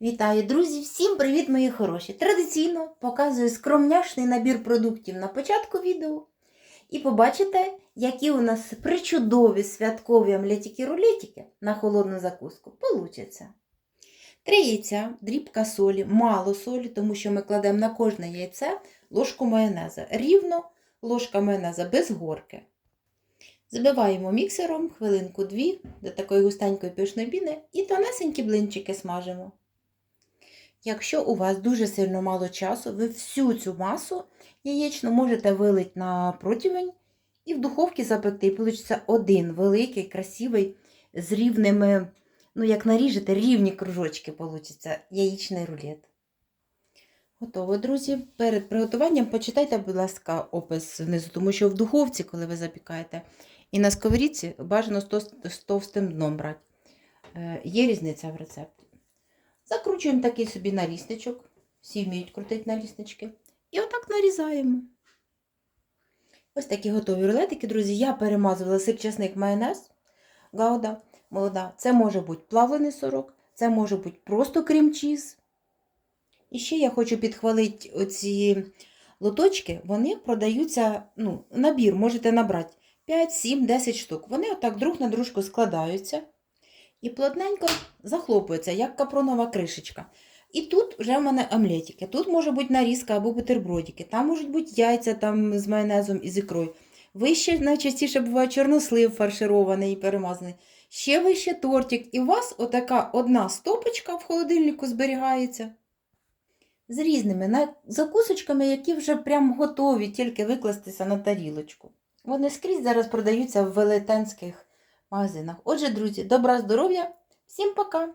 Вітаю, друзі! Всім привіт, мої хороші! Традиційно показую скромняшний набір продуктів на початку відео. І побачите, які у нас причудові святкові омлетики-рулетики на холодну закуску получаться. Три яйця, дрібка солі, мало солі, тому що ми кладемо на кожне яйце ложку майонеза. Рівно ложка майонеза без горки. Збиваємо міксером хвилинку-дві до такої густенької пишної піни і тонесенькі блинчики смажимо. Якщо у вас дуже сильно мало часу, ви всю цю масу яєчну можете вилити на противень і в духовці запекти. І вийде один великий, красивий, з рівними, ну як наріжете, рівні кружочки получиться яєчний рулет. Готово, друзі. Перед приготуванням почитайте, будь ласка, опис внизу, тому що в духовці, коли ви запікаєте, і на сковорідці бажано з товстим дном брати. Е, Є різниця в рецепті. Закручуємо такий собі налісничок. Всі вміють крутити наліснички. І отак нарізаємо. Ось такі готові рулетики, друзі. Я перемазувала сир чесник майонез. Гауда молода. Це може бути плавлений сорок, це може бути просто крем-чіз. І ще я хочу підхвалити оці лоточки. Вони продаються, ну, набір, можете набрати 5, 7, 10 штук. Вони отак друг на дружку складаються і плотненько захлопується, як капронова кришечка. І тут вже в мене омлетики. Тут може бути нарізка або бутербродики, там можуть бути яйця там з майонезом і з ікрою. Вище найчастіше буває чорнослив фарширований і перемазаний. Ще вище тортик. І у вас отака одна стопочка в холодильнику зберігається. З різними закусочками, які вже прям готові тільки викластися на тарілочку. Вони скрізь зараз продаються в велетенських магазинах. Отже, друзі, добра здоров'я! Всім пока!